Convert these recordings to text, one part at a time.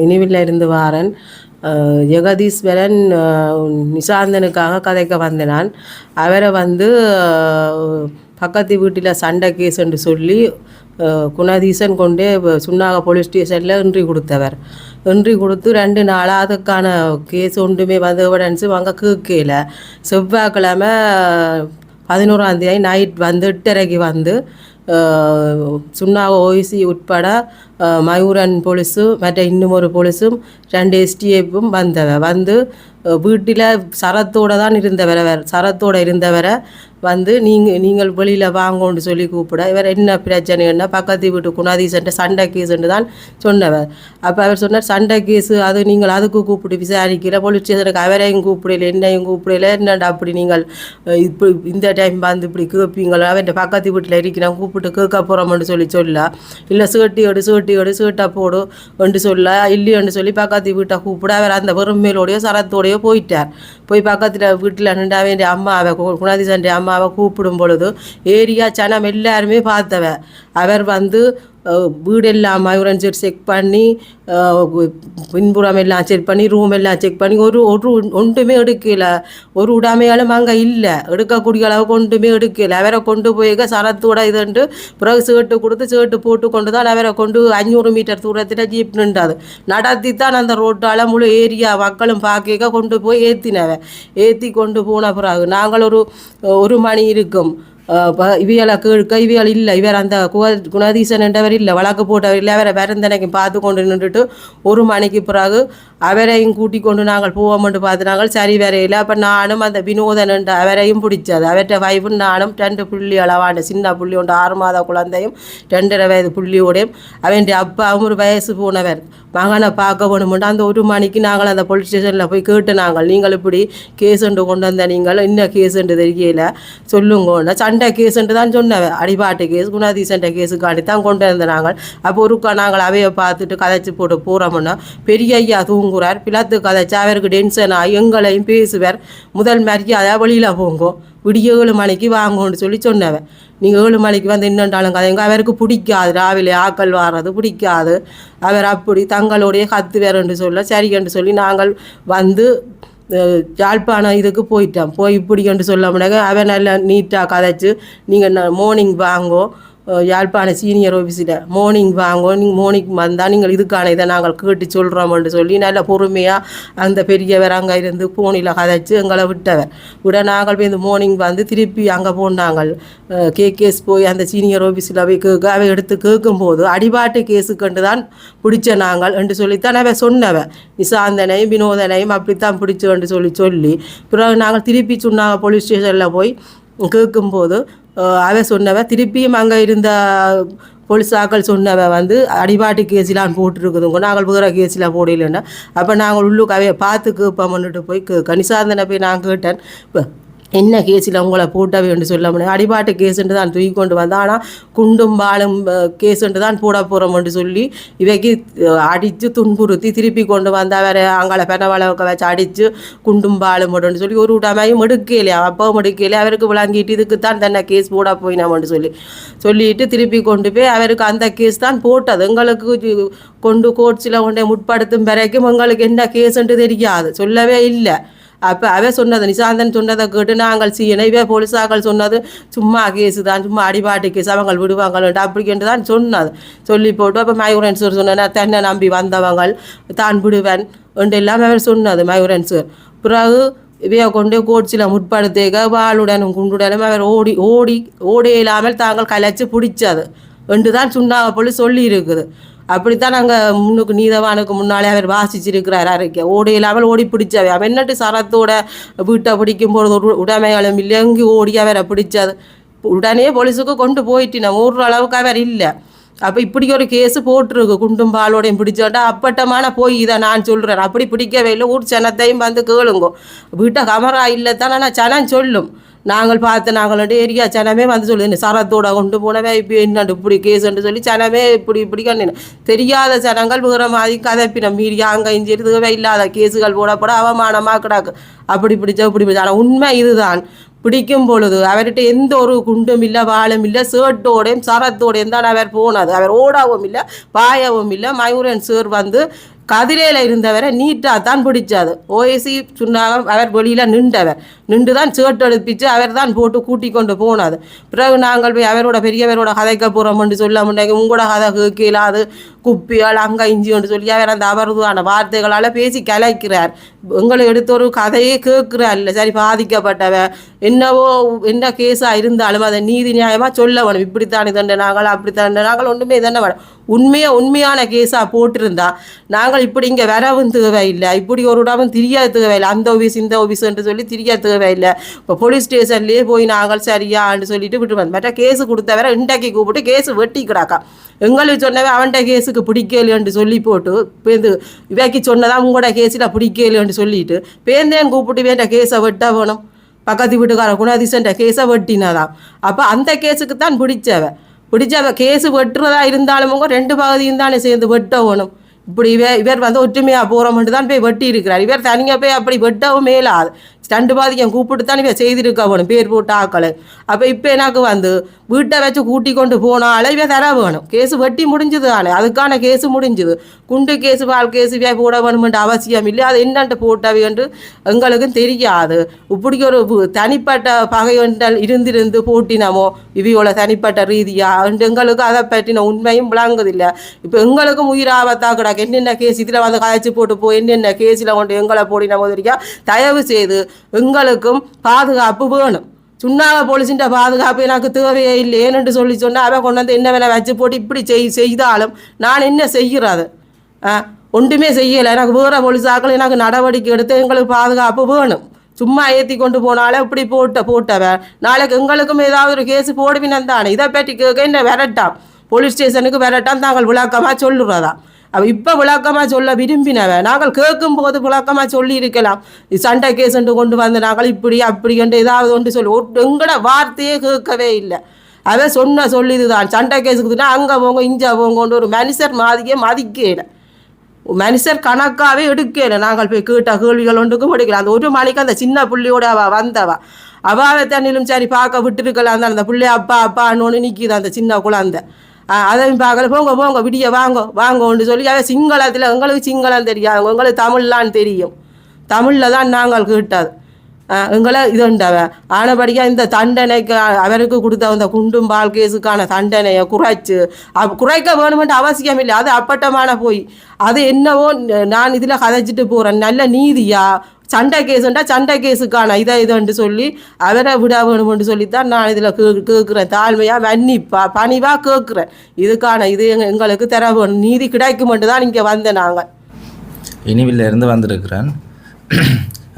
நினைவில் இருந்து வாரன். ஜெகதீஸ்வரன் நிசாந்தனுக்காக கதைக்க வந்தனான். நான் அவரை வந்து பக்கத்து வீட்டில் சண்டை கேஸ்ன்னு சொல்லி குணதீசன் கொண்டே சுண்ணாக போலீஸ் ஸ்டேஷனில் இன்றி கொடுத்தவர். இன்றி கொடுத்து ரெண்டு நாளாக அதுக்கான கேஸ் ஒன்றுமே வந்து எவிடன்ஸு வாங்க கேட்கல. செவ்வாய்க்கிழமை பதினோராந்தேதி நைட் வந்து எட்டரைக்கு வந்து சுண்ணா ஓய்சி உட்பட மயூரன் போலீஸு மற்ற இன்னும் ஒரு போலீஸும் ரெண்டு எஸ்டிஎஃப்பும் வந்தவ வந்து வீட்டில் சரத்தோடு தான் இருந்தவர் சரத்தோடு இருந்தவரை வந்து நீங்கள் நீங்கள் வெளியில் வாங்கோன்னு சொல்லி கூப்பிட இவர் என்ன பிரச்சனைன்னா பக்கத்து வீட்டு குணாதீசன்ட்டு சண்டை கேஸுன்னு தான் சொன்னவர். அப்போ அவர் சொன்னார் சண்டை கேஸு அது நீங்கள் அதுக்கு கூப்பிட்டு விசாரிக்கல போலீஸ் ஸ்டேஷனுக்கு அவரையும் கூப்பிடல என்னையும் கூப்பிடல என்னடா அப்படி நீங்கள் இப்படி இப்போ இந்த டைம் வந்து இப்படி கேட்பீங்களா அவன் பக்கத்து வீட்டில் இருக்கிறான் கூப்பிட்டு கேட்க போகிறோம்னு சொல்லி சொல்ல இல்லை சேட்டி எடு சேட்டி எடு சேட்டை போடு என்று சொல்ல இல்லையென்று சொல்லி பக்கத்து வீட்டை கூப்பிட அவர் அந்த வெறுமையிலோடையோ சரத்தோடையோ போயிட்டார். போய் பக்கத்தில் வீட்டில் நின்றாவே என் அம்மாவை கு- குணாதிசன் அம்மாவை கூப்பிடும் பொழுது ஏரியா சனம் எல்லாருமே பார்த்தவ. அவர் வந்து வீடெல்லாம் மயூரஞ்சர் செக் பண்ணி பின்புறம் எல்லாம் செக் பண்ணி ரூம் எல்லாம் செக் பண்ணி ஒரு ஒரு ஒன்றுமே எடுக்கல ஒரு உடாமையாலும் அங்கே இல்லை எடுக்கக்கூடிய அளவுக்கு ஒன்றுமே எடுக்கல அவரை கொண்டு போய் சரத்தோட இதுண்டு பிறகு சேட்டு கொடுத்து சேட்டு போட்டு கொண்டு தான் அவரை கொண்டு அஞ்சூறு மீட்டர் தூரத்தில் ஜீப் நின்றாது நடத்தி தான் அந்த ரோட்டால் முழு ஏரியா மக்களும் பார்க்க கொண்டு போய் ஏற்றினவன் ஏற்றி கொண்டு போன பிறகு நாங்கள் ஒரு ஒரு மணி இருக்கும் இவியலை கேட்க இவியல் இல்லை இவர் அந்த குவ என்றவர் இல்லை வழக்கு போட்டவர் இல்லை அவரை வேறந்தனைக்கு பார்த்து கொண்டு நின்றுட்டு ஒரு மணிக்கு பிறகு அவரையும் கூட்டி கொண்டு நாங்கள் போவோம்னு பார்த்து நாங்கள் சரி வரையில் அப்போ நானும் அந்த வினோதன் என்ற அவரையும் பிடிச்சது அவர்கிட்ட வைஃபும் நானும் ரெண்டு புள்ளி அளவான சின்ன புள்ளி உண்டு ஆறு மாத குழந்தையும் ரெண்டரை வயது புள்ளியோடையும் அவன் அப்பாவும் ஒரு வயசு போனவர் மகனை பார்க்க வேணுமெண்டு அந்த ஒரு மணிக்கு நாங்கள் அந்த போலீஸ் ஸ்டேஷனில் போய் கேட்டு நாங்கள் நீங்கள் இப்படி கேஸ் கொண்டு வந்த நீங்கள் என்ன கேஸுண்டு தெரியல சொல்லுங்க சண்டை கேஸுண்டு தான் சொன்னவ. அடிபாட்டு கேஸ் குணாதி சண்டை கேஸுக்காண்டி தான் கொண்டு வந்த நாங்கள். அப்போ ஒருக்கா நாங்கள் அவையை பார்த்துட்டு கதைச்சு போட்டு போகிறோம்னா பெரிய ஐயா தூங்குறார். பிளத்து கதைச்சு அவருக்கு டென்ஷன் ஆகி எங்களையும் பேசுவார். முதல் மரியாதை வெளியில் போங்கோ. விடிய ஏழு மணிக்கு வாங்கோன்னு சொல்லி சொன்னவன் நீங்கள் ஏழு மணிக்கு வந்து இன்னொன்றாலும் கதைங்க அவருக்கு பிடிக்காது. ராவிலே ஆக்கள் வாடுறது பிடிக்காது. அவர் அப்படி தங்களுடைய கத்து என்று சொல்ல சரி என்று சொல்லி நாங்கள் வந்து யாழ்ப்பாணம் இதுக்கு போயிட்டான். போய் இப்படி என்று சொல்ல முடியாது அவன் நல்லா நீட்டாக கதைச்சு நீங்கள் மார்னிங் வாங்கோ. யாழ்ப்பாண சீனியர் ஆஃபீஸில் மார்னிங் வாங்க நீங்கள் மார்னிங் வந்தால் நீங்கள் இதுக்கான இதை நாங்கள் கேட்டு சொல்கிறோம்னு சொல்லி நல்ல பொறுமையாக அந்த பெரியவர் அங்கே இருந்து ஃபோனில் கதைச்சு எங்களை விட்டவர். விட நாங்கள் போய் இந்த மார்னிங் வந்து திருப்பி அங்கே போனாங்கள். கேகேஸ் போய் அந்த சீனியர் ஆஃபீஸில் போய் கேட்க அவை எடுத்து கேட்கும்போது அடிபாட்டு கேஸுக்கண்டு தான் பிடிச்ச நாங்கள் என்று சொல்லித்தான் அவன் சொன்னவன் நிசாந்தனையும் வினோதனையும் அப்படித்தான் பிடிச்சோன்னு சொல்லி சொல்லி பிறகு நாங்கள் திருப்பி சொன்னாங்க போலீஸ் ஸ்டேஷனில் போய் கேட்கும்போது அவ சொன்னவ திருப்பியும் அங்கே இருந்த போலீஸாக்கள் சொன்னவ வந்து அடிபாட்டு கேஸிலான் போட்டுருக்குதுங்க நாங்கள் வேறு கேஸில் போடலைன்னா அப்போ நாங்கள் உள்ளுக்கு அவைய பார்த்து கேட்போம்னுட்டு போய் கே கணிசாந்தனை போய் நான் கேட்டேன். இப்போ என்ன கேஸில் உங்களை போட்டவேன்னு சொல்ல முடியும் அடிபாட்டு கேஸுன்ட்டு தான் தூக்கி கொண்டு வந்தான். ஆனால் குண்டும் பாலும் கேஸுன்ட்டு தான் போட போகிறோம்னு சொல்லி இவைக்கு அடித்து துன்புறுத்தி திருப்பி கொண்டு வந்தால் வேறு அங்கால பெனவளவுக்க வச்சு அடித்து குண்டும் பாலும் போடுன்னு சொல்லி ஒரு உடமையும் எடுக்கலையா? அப்போ எடுக்கலையா? அவருக்கு விளங்கிட்டு இதுக்கு தான் தன்னை கேஸ் போட போயினோம்னு சொல்லி. சொல்லிட்டு திருப்பி கொண்டு போய் அவருக்கு அந்த கேஸ் தான் போட்டது. எங்களுக்கு கொண்டு கோர்ட்ஸில் கொண்டே முற்படுத்தும் பிறக்கும் எங்களுக்கு என்ன கேஸுன்ட்டு தெரியாது. சொல்லவே இல்லை. அப்போ அவ சொன்னது நிசாந்தன் சொன்னதை கேட்டு நாங்கள் சீனை இவ போலீஸாக்கள் சொன்னது சும்மா கேஸு தான் சும்மா அடிபாட்டு கேஸ் அவங்க அப்படி அப்படின்ட்டு தான் சொன்னது. சொல்லி போட்டு அப்போ மயூரன்ஸ் சொன்ன தென்னை நம்பி வந்தவங்கள் தான் விடுவேன் என்று எல்லாம் அவர் சொன்னது மயூரன்ஸ் பிறகு இவைய கொண்டு கோட்ஸில் முற்படுத்தேக வாளுடனும் குண்டுடனும் அவர் ஓடி ஓடி ஓடி இல்லாமல் தாங்கள் கலைச்சு பிடிச்சது என்று தான் சொன்னாங்க போல சொல்லி இருக்குது அப்படித்தான் நாங்கள் முன்னுக்கு நீதவானுக்கு முன்னாலே அவர் வாசிச்சிருக்கிறார். அறிக்கை ஓடி இல்லாமல் ஓடி பிடிச்சவை அவன் என்னட்டு சரத்தோட வீட்டை பிடிக்கும் போது ஒரு உடைமைகளும் இல்லைங்கி ஓடி அவரை பிடிச்சது உடனே போலீஸுக்கு கொண்டு போயிட்டேன் ஒரு அளவுக்கு அவர் இல்லை. அப்போ இப்படி ஒரு கேஸு போட்டிருக்கு. குண்டும் பாலோடையும் பிடிச்சோட்டா அப்பட்டமான போய் இதை நான் சொல்கிறேன் அப்படி பிடிக்கவே இல்லை. ஊர் சனத்தையும் வந்து கேளுங்கோ. வீட்டை கமரா இல்லை தானே நான் சனம் சொல்லும். நாங்கள் பார்த்து நாங்கள் ஏரியா சனமே வந்து சொல்லுது சரத்தோட கொண்டு போனவே இப்போ என்னண்டு இப்படி கேஸ்ன்னு சொல்லி சனமே இப்படி இப்படி கண்ணு தெரியாத சனங்கள் வேற மாதிரி கதைப்பினம். மீடியா அங்கே இஞ்சிருதுவே இல்லாத கேஸுகள் போடப்பட அவமானமாக கிடக்கு. அப்படி பிடிச்சா இப்படி பிடிச்சா ஆனால் உண்மை இதுதான். பிடிக்கும் பொழுது அவர்கிட்ட எந்த ஒரு குண்டும் இல்லை வாழும் இல்லை சேட்டோடையும் சரத்தோடையும் தான் அவர் போனது. அவர் ஓடவும் இல்லை பாயவும் இல்லை. மயூரன் சார் வந்து கதிரையில் இருந்தவரை நீட்டாக தான் பிடிச்சாது ஓஎசி சொன்னாங்க அவர் வெளியில் நின்றவர். நின்று தான் சேட்டு எடுப்பிச்சு அவர் தான் போட்டு கூட்டி கொண்டு போனது பிறகு நாங்கள் போய் அவரோட பெரியவரோட கதைக்க போகிறோம்னு சொல்ல முன்னாடி உங்களோட கதை கேட்கலாது குப்பியால் அங்கே இஞ்சின்னு சொல்லி அவர் அந்த அவரதுவான வார்த்தைகளால் பேசி கலைக்கிறார். எங்களை எடுத்த ஒரு கதையே கேட்கிறார் இல்லை சரி பாதிக்கப்பட்டவ. என்னவோ என்ன கேஸாக இருந்தாலும் அதை நீதி நியாயமாக சொல்ல வேணும். இப்படித்தான் தண்டனாங்கள் அப்படித்தான் நாங்கள் ஒன்றுமே தண்டனை வேணும். உண்மையாக உண்மையான கேஸாக போட்டிருந்தா நாங்கள் இப்படி இங்கே வரவும் தேவையில்லை. இப்படி ஒரு இடமும் திரிய தேவையில்லை. அந்த ஆஃபீஸ் இந்த ஆஃபீஸ்ன்ட்டு சொல்லி திரிய தேவையில்லை. இப்போ போலீஸ் ஸ்டேஷன்லேயே போய் நாங்கள் சரியான்னு சொல்லிட்டு விட்டு வந்து மற்ற கேஸு கொடுத்தவரை இன்றைக்கு கூப்பிட்டு கேஸு வெட்டி கிடாக்கா. எங்களுக்கு சொன்னவே அவன்கிட்ட கேஸுக்கு பிடிக்கலைன்னு சொல்லி போட்டு பேருந்து இவைக்கு சொன்னதான் உங்களோட கேஸில் பிடிக்கலைன்னு சொல்லிட்டு பேருந்தேன் கூப்பிட்டு வேண்ட கேஸை வெட்ட வேணும். பக்கத்து வீட்டுக்கார குணாதிசன்ற கேஸை வெட்டினாதான் அப்போ அந்த கேஸுக்கு தான் பிடிச்சவன் பிடிச்ச கேஸு வெட்டுறதா இருந்தாலும் ரெண்டு பகுதியும் தானே சேர்ந்து வெட்டவணும் இப்படி இவர் இவர் வந்து ஒற்றுமையாக போகிறோம்ட்டு தான் போய் வெட்டி இருக்கிறார் இவர் தனியாக போய் அப்படி வெட்டவும் மேலாது. ரெண்டு பாதிக்கம் கூப்பிட்டு தான் இவன் செய்திருக்க வேணும் பேர் போட்டு ஆக்களை அப்போ இப்போ எனக்கு வந்து வீட்டை வச்சு கூட்டி கொண்டு போனாலே இவன் தர வேணும் கேஸு வெட்டி முடிஞ்சது தானே அதுக்கான கேஸு முடிஞ்சுது குண்டு கேஸு பால் கேஸு இவன் போட வேணுமென்ற அவசியம் இல்லை அது என்னன்ட்டு போட்டவை என்று எங்களுக்கும் தெரியாது இப்படி ஒரு தனிப்பட்ட பகை ஒன்றல் இருந்திருந்து போட்டினமோ இவ்வளோ தனிப்பட்ட ரீதியாக எங்களுக்கு அதை பற்றின உண்மையும் விளங்குதில்லை இப்போ எங்களுக்கும் உயிர் ஆபத்தாக கிடக்கு என்னென்ன கேஸ் இதில் வந்து காய்ச்சி போட்டு போய் என்னென்ன கேஸில் கொண்டு எங்களை போடினமோ தெரியா தயவு செய்து எங்களுக்கும் பாதுகாப்பு வேணும். சுண்ணாக போலீஸின்ற பாதுகாப்பு எனக்கு தேவையே இல்லை. ஏன்னு சொல்லி சொன்னால் அவன் கொண்டு வந்து என்ன வேலை வச்சு போட்டு இப்படி செய் செய்தாலும் நான் என்ன செய்கிறது? ஆ ஒன்றுமே செய்யலை. எனக்கு வேறு போலீஸாக்கள் எனக்கு நடவடிக்கை எடுத்து எங்களுக்கு பாதுகாப்பு வேணும். சும்மா ஏற்றி கொண்டு போனாலே இப்படி போட்ட போட்டவன் நாளைக்கு எங்களுக்கும் ஏதாவது ஒரு கேஸ் போடுவினன் தானே இதை பற்றி கேட்க என்ன விரட்டாம்? போலீஸ் ஸ்டேஷனுக்கு விரட்டாம். தாங்கள் விளக்கமாக சொல்லுறதா? அவ இப்போ விளக்கமாக சொல்ல விரும்பினவன் நாங்கள் கேட்கும் போது விளக்கமாக சொல்லி இருக்கலாம் சண்டை சண்டை என்று கொண்டு வந்த நாங்கள் இப்படி அப்படி என்று ஏதாவது ஒன்று சொல்லி எங்கட வார்த்தையே கேட்கவே இல்லை. அவன் சொன்ன சொல்லிதுதான். சண்டை கேஸுக்குதுன்னா அங்கே போங்க இங்கே போங்கன்னு ஒரு மனுஷர் மாதிரியே மதிக்கல. மனுஷர் கணக்காகவே எடுக்கல. நாங்கள் போய் கேட்ட கேள்விகள் ஒன்றுக்கும் எடுக்கல. அந்த ஒரு மணிக்கு அந்த சின்ன புள்ளியோட அவ வந்தவ. அவாவை தண்ணிலும் சரி பார்க்க விட்டுருக்கலாம் அந்த பிள்ளை அப்பா அப்பான்னு ஒன்று நிற்கிது அந்த சின்ன குழந்தை. அதையும் பார்க்கல. போங்க போங்க விடிய வாங்க வாங்கன்னு சொல்லி அவன் சிங்களத்தில் எங்களுக்கு சிங்களம் தெரியாது. உங்களுக்கு தமிழ்லான்னு தெரியும். தமிழில் தான் நாங்கள் கேட்டது. எங்களை இதுண்டவ ஆனபடியாக இந்த தண்டனைக்கு அவருக்கு கொடுத்த அந்த குண்டும் பால் கேஸுக்கான தண்டனையை குறைச்சு குறைக்க வேணுமென்ற அவசியம் இல்லை. அது அப்பட்டமான போய். அது என்னவோ நான் இதில் கதைச்சிட்டு போகிறேன் நல்ல நீதியா? சண்டை கேஸுண்டா சண்டை கேஸுக்கான இதை இதுன்னு சொல்லி அவரை விட வேணும்னு சொல்லி தான் நான் இதில் கே கேட்குறேன். தாழ்மையாக மன்னிப்பா பணிவாக கேட்குறேன். இதுக்கான இது எங்களுக்கு தர வேணும். நீதி கிடைக்குமென்று தான் இங்கே வந்தேன் நாங்கள் இனிவில்ல இருந்து வந்திருக்கிறேன்.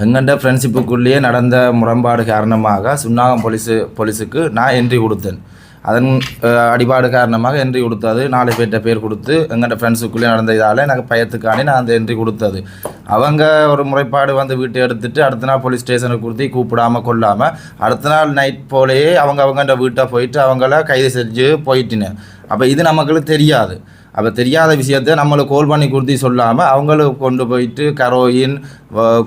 எங்கண்ட ஃப்ரெண்ட்ஷிப்புக்குள்ளேயே நடந்த முரண்பாடு காரணமாக சுன்னாகம் போலீஸு போலீஸுக்கு நான் என்ட்ரி கொடுத்தேன். அதன் அடிபாடு காரணமாக என்ட்ரி கொடுத்தது. நாலு பேர்கிட்ட பேர் கொடுத்து எங்கள்கிட்ட ஃப்ரெண்ட்ஸுக்குள்ளே நடந்த இதால் எனக்கு பயத்துக்காண்டி நான் அந்த என்ட்ரி கொடுத்தது. அவங்க ஒரு முறைப்பாடு வந்து வீட்டை எடுத்துட்டு அடுத்த நாள் போலீஸ் ஸ்டேஷனுக்கு கொடுத்து கூப்பிடாம கொள்ளாமல் அடுத்த நாள் நைட் போலேயே அவங்க அவங்கண்ட வீட்டை போயிட்டு அவங்கள கைது செஞ்சு போயிட்டினேன். அப்போ இது நமக்கு தெரியாது. அப்போ தெரியாத விஷயத்த நம்மளுக்கு கோல் பண்ணி கொடுத்து சொல்லாமல் அவங்களுக்கு கொண்டு போயிட்டு கரோயின்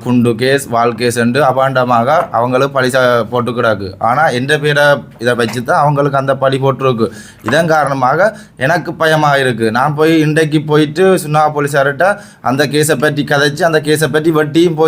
குண்டு கேஸ் வால் கேஸ்ன்ட்டு அபாண்டமாக அவங்களுக்கு பழி ச- போட்டு கிடக்கு ஆனால் எந்த பேரை இதை வச்சு தான் அவங்களுக்கு அந்த பழி போட்டிருக்கு. இதன் காரணமாக எனக்கு பயமாக இருக்குது நான் போய் இன்றைக்கு போயிட்டு சுண்ணா போலீஸார்கிட்ட அந்த கேஸை பற்றி கதைச்சு அந்த கேஸை பற்றி வட்டியும் போய்